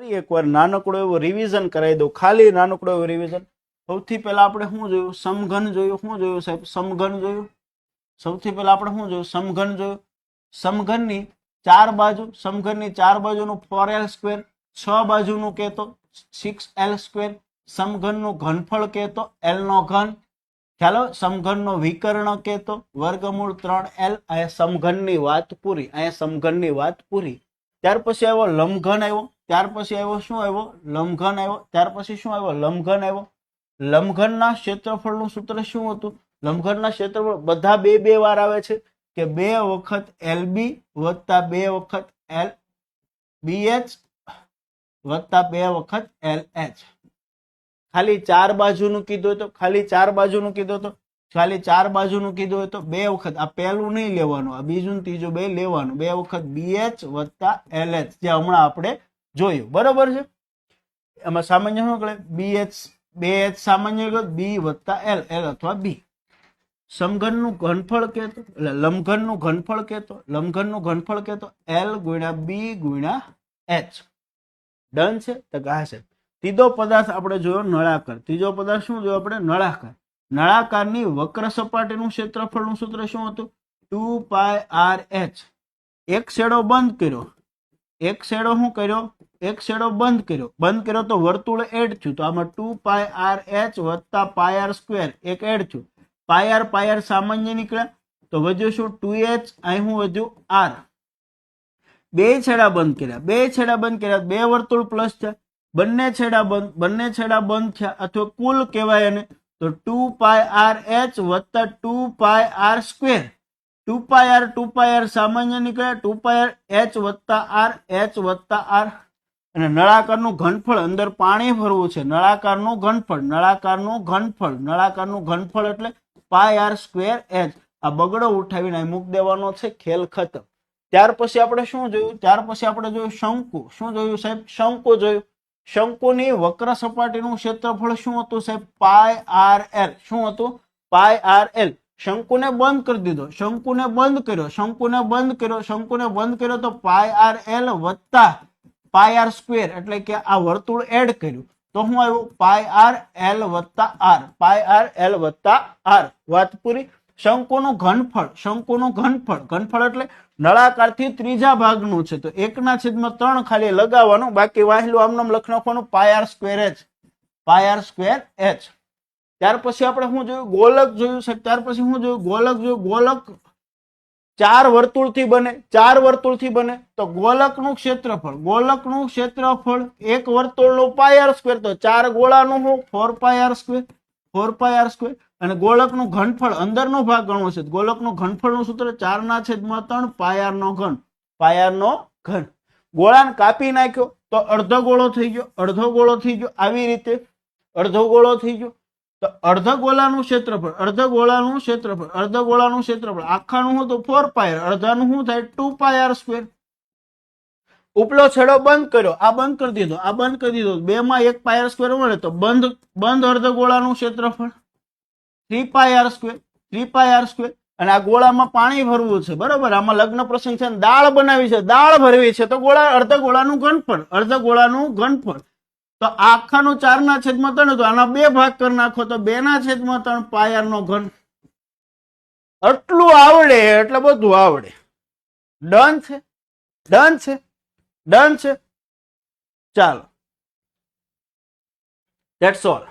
ફરી એકવાર નાનકડો એવો રિવિઝન કરાવી દઉં. ખાલી નાનકડો એવો રિવિઝન સૌથી પહેલા આપણે શું જોયું? સમઘન જોયું. શું જોયું સાહેબ? સમઘન જોયું? સૌથી પહેલા આપણે શું જોયું? સમઘન જોયું. સમઘનની ચાર બાજુ, સમઘનની ચાર બાજુનું ફોર એલ સ્ક્વેર છ બાજુનું કહેતો સિક્સ એલ સ્ક્વેર સમઘનનું ઘનફળ કહેતો એલ નો ઘન. ખ્યાલો સમઘનનો વિકર્ણ કહેતો, વર્ગમૂળ ત્રણ એલ અહીંયા સમઘનની વાત પૂરી. અહીંયા સમઘનની વાત પૂરી. ત્યાર પછી આવ્યો લંબઘન આવ્યો. ત્યાર પછી આવ્યો શું આવ્યો? લંબઘન આવ્યો. ત્યાર પછી શું આવ્યો? લંબઘન આવ્યો. લંબઘનના ક્ષેત્રફળનું સૂત્ર શું હતું? લંબઘનના ક્ષેત્રફળ બધા બે બે વાર આવે છે કે બે વખત એલ બી વત્તા બે વખત એલ બી એચ વત્તા બે વખત એલ એચ. ખાલી ચાર બાજુનું કીધું તો, ખાલી ચાર બાજુનું કીધું હતું ખાલી ચાર બાજુનું કીધું હોય તો બે વખત. આ પહેલું નહીં લેવાનું, આ બીજું ત્રીજું બે લેવાનું. બે વખત બીએચ વત્તા એલ એચ. જે હમણાં આપણે જોયું. બરોબર છે? એમાં સામાન્ય શું કહે બી એચ બે એચ સામાન્ય બી વત્તા એલ એલ અથવા બી સમઘનનું ઘનફળ કહેતો, એટલે લંબઘનનું ઘનફળ કહેતો લંબઘનનું ઘનફળ કહેતો એલ ગુણ્યા બી ગુણ્યા એચ ડન છે? તો કહે છે ત્રીજો પદાર્થ આપણે જોયો નળાકાર. ત્રીજો પદાર્થ શું જોયો આપણે? નળાકાર. નળાકારની વક્ર સપાટીનું ક્ષેત્રફળનું સૂત્ર શું હતું? Two pi R H. એક શેડો બંધ કર્યો. એક શેડો શું કર્યો? એક શેડો બંધ કર્યો. બંધ કર્યો તો વર્તુળ એડ થયું. તો આમાં ટુ પાય આર એચ વત્તા પાય આર સ્ક્વેર એક એડ થયું. પાય આર પાય સામાન્ય નીકળ્યા તો વધ્યું શું? ટુ એચ અહીં હું વધ્યું આર બે છેડા બંધ કર્યા. બે છેડા બંધ કર્યા. બે વર્તુળ પ્લસ છે. બંને છેડા બંધ, બંને છેડા બંધ થયા. અથવા કુલ કહેવાય એને તો ટુ પાય આર એચ વત્તા two pi R square two pi R two pi R સામાન્ય નીકળે ટુ પાય આર એચ વત્તા આર એચ વત્તા આર અને નળાકારનું ઘનફળ અંદર પાણી ભરવું છે. નળાકારનું ઘનફળ નળાકારનું ઘનફળ નળાકારનું ઘનફળ એટલે પાય આર સ્ક્વેર એચ આ બગડો ઉઠાવીને મૂક દેવાનો છે ખેલ ખતમ. ત્યાર પછી આપણે શું જોયું? ત્યાર પછી આપણે જોયું શંકુ. શું જોયું સાહેબ? શંકુ જોયું. શંકુની વક્ર સપાટીનું ક્ષેત્રફળ શું હતું સાહેબ? પાય આર એલ શું હતું? પાય આર એલ શંકુને બંધ કરી દીધો. શંકુને બંધ કર્યો. શંકુને બંધ કર્યો. શંકુને બંધ કર્યો તો પાય આર એલ વત્તા પાય આર સ્ક્વેર એટલે કે આ વર્તુળ એડ કર્યું. તો હું આવ્યું? પાય આર એલ વત્તા આર પાય આર એલ વત્તા આર વાત પૂરી? શંકુનું ઘનફળ. શંકુનું ઘનફળ. ઘનફળ એટલે નળાકારથી ત્રીજા ભાગનું છે. તો એકના છેદમાં ત્રણ ખાલી લગાવવાનું. બાકી વાહેલું આમનામ લખ નાખવાનું pi R square H pi R square H ત્યાર પછી આપણે શું જોયું? ગોલક જોયું સાહેબ. ત્યાર પછી શું જોયું? ગોલક જોયું. ગોલક ચાર વર્તુળથી બને. ચાર વર્તુળથી બને. તો ગોલકનું ક્ષેત્રફળ. ગોલકનું ક્ષેત્રફળ એક વર્તુળનું પાય આર સ્ક્વેર તો ચાર ગોળાનું શું? Four pi R four pi R square અને ગોળકનું ઘનફળ અંદરનો ભાગ ગણવો છે. ગોળકનું ઘનફળનું સૂત્ર ચારના છેદમાં ત્રણ પાયારનો ઘન. પાયારનો ઘન. ગોળાને કાપી નાખ્યો. તો અડધો ગોળો થઈ ગયો. અડધો ગોળો થઈ ગયો. આવી રીતે અડધો ગોળો થઈ ગયો. તો અર્ધ ગોળાનું ક્ષેત્રફળ અર્ધ ગોળાનું ક્ષેત્રફળ અર્ધ ક્ષેત્રફળ, આખાનું હોય તો ફોર પાયર અડધાનું શું થાય? ટુ પાયર સ્ક્વેર ઉપલો છેડો બંધ કર્યો, આ બંધ કરી દીધો, આ બંધ કરી દીધો બે માં એક પાયર સ્ક્વેર મળે તો બંધ બંધ અર્ધ ગોળાનું ક્ષેત્રફળ. Three pi R square three pi R square અને આ ગોળામાં પાણી ભરવું છે, બરોબર? આમાં લગ્ન પ્રસંગ છે દાળ બનાવી છે, દાળ ભરવી છે, તો ગોળા અર્ધ ગોળાનું ઘનફળ અર્ધ ગોળાનું ઘનફળ. તો આખાનું ચારના છેદમાં ત્રણ તો આના બે ભાગ કરી નાખો તો બે ના છેદમાં ત્રણ પાયરનો ઘન. આટલું આવડે એટલે બધું આવડે. ડન છે? ડન છે? ડન છે? ચાલો. That's all